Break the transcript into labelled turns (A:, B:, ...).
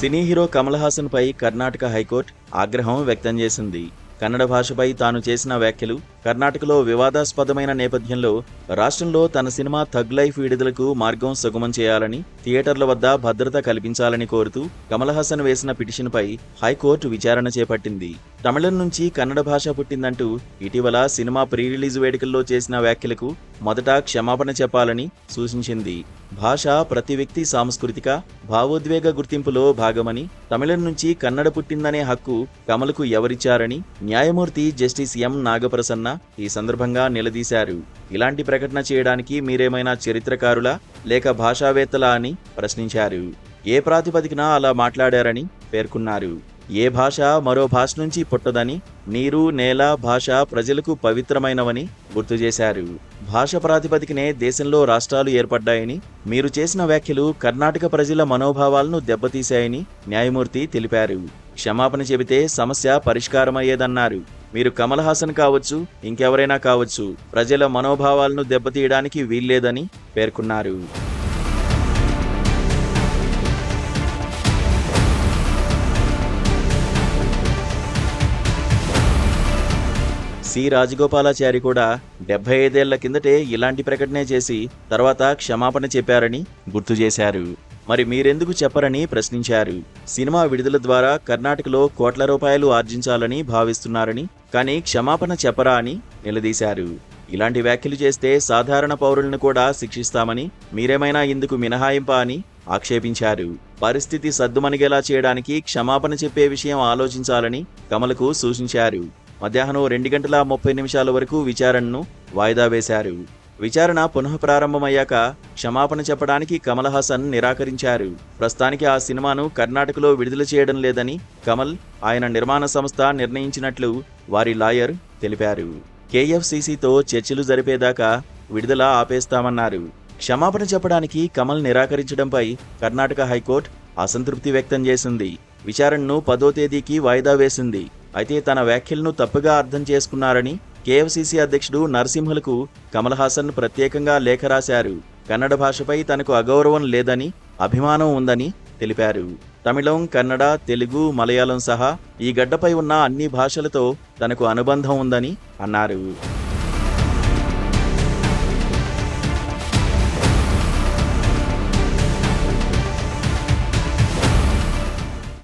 A: సినీ hero Kamal హాసన్పై Karnataka high court ఆగ్రహం వ్యక్తం చేసింది. కన్నడ భాషపై తాను చేసిన వ్యాఖ్యలు కర్ణాటకలో వివాదాస్పదమైన నేపథ్యంలో రాష్ట్రంలో తన సినిమా థగ్ లైఫ్ విడుదలకు మార్గం సుగమం చేయాలని థియేటర్ల వద్ద భద్రత కల్పించాలని కోరుతూ కమల్ హాసన్ వేసిన పిటిషన్పై హైకోర్టు విచారణ చేపట్టింది. తమిళం నుంచి కన్నడ భాష పుట్టిందంటూ ఇటీవల సినిమా ప్రీ రిలీజ్ వేడుకల్లో చేసిన వ్యాఖ్యలకు మొదట క్షమాపణ చెప్పాలని సూచించింది. భాష ప్రతి వ్యక్తి సాంస్కృతిక భావోద్వేగ గుర్తింపులో భాగమని తమిళం నుంచి కన్నడ పుట్టిందనే హక్కు కమలకు ఎవరిచ్చారని న్యాయమూర్తి జస్టిస్ ఎం. నాగప్రసన్న ఈ సందర్భంగా నిలదీశారు. ఇలాంటి ప్రకటన చేయడానికి మీరేమైనా చరిత్రకారులా లేక భాషావేత్తలా అని ప్రశ్నించారు. ఏ ప్రాతిపదికన అలా మాట్లాడారని పేర్కొన్నారు. ఏ భాష మరో భాష నుంచి పుట్టదని నీరు నేల భాష ప్రజలకు పవిత్రమైనవని గుర్తు చేశారు. భాష ప్రాతిపదికనే దేశంలో రాష్ట్రాలు ఏర్పడ్డాయని మీరు చేసిన వ్యాఖ్యలు కర్ణాటక ప్రజల మనోభావాలను దెబ్బతీశాయని న్యాయమూర్తి తెలిపారు. క్షమాపణ చెబితే సమస్య పరిష్కారమయ్యేదన్నారు. మీరు కమల్ హాసన్ కావచ్చు ఇంకెవరైనా కావచ్చు ప్రజల మనోభావాలను దెబ్బతీయడానికి వీల్లేదని పేర్కొన్నారు. సి. రాజగోపాలాచారి కూడా డెబ్బై ఐదేళ్ళ కిందటే ఇలాంటి ప్రకటనే చేసి తర్వాత క్షమాపణ చెప్పారని గుర్తు చేశారు. మరి మీరెందుకు చెప్పరని ప్రశ్నించారు. సినిమా విడుదల ద్వారా కర్ణాటకలో కోట్ల రూపాయలు ఆర్జించాలని భావిస్తున్నారని కానీ క్షమాపణ చెప్పరా అని నిలదీశారు. ఇలాంటి వ్యాఖ్యలు చేస్తే సాధారణ పౌరులను కూడా శిక్షిస్తామని మీరేమైనా ఇందుకు మినహాయింపా అని ఆక్షేపించారు. పరిస్థితి సద్దుమణిగేలా చేయడానికి క్షమాపణ చెప్పే విషయం ఆలోచించాలని కమలకు సూచించారు. మధ్యాహ్నం రెండు గంటల ముప్పై నిమిషాల వరకు విచారణను వాయిదా వేశారు. విచారణ పునః ప్రారంభమయ్యాక క్షమాపణ చెప్పడానికి కమల్ హాసన్ నిరాకరించారు. ప్రస్తుతానికి ఆ సినిమాను కర్ణాటకలో విడుదల చేయడం లేదని కమల్ ఆయన నిర్మాణ సంస్థ నిర్ణయించినట్లు వారి లాయర్ తెలిపారు. కేఎఫ్సిసితో చర్చలు జరిపేదాకా విడుదల ఆపేస్తామన్నారు. క్షమాపణ చెప్పడానికి కమల్ నిరాకరించడంపై కర్ణాటక హైకోర్టు అసంతృప్తి వ్యక్తం చేసింది. విచారణను పదో తేదీకి వాయిదా వేసింది. అయితే తన వ్యాఖ్యలను తప్పుగా అర్థం చేసుకున్నారని కేఎఫ్సీసీ అధ్యక్షుడు నరసింహలకు కమల్ హాసన్ ప్రత్యేకంగా లేఖ రాశారు. కన్నడ భాషపై తనకు అగౌరవం లేదని అభిమానం ఉందని తెలిపారు. తమిళం కన్నడ తెలుగు మలయాళం సహా ఈ గడ్డపై ఉన్న అన్ని భాషలతో తనకు అనుబంధం ఉందని అన్నారు.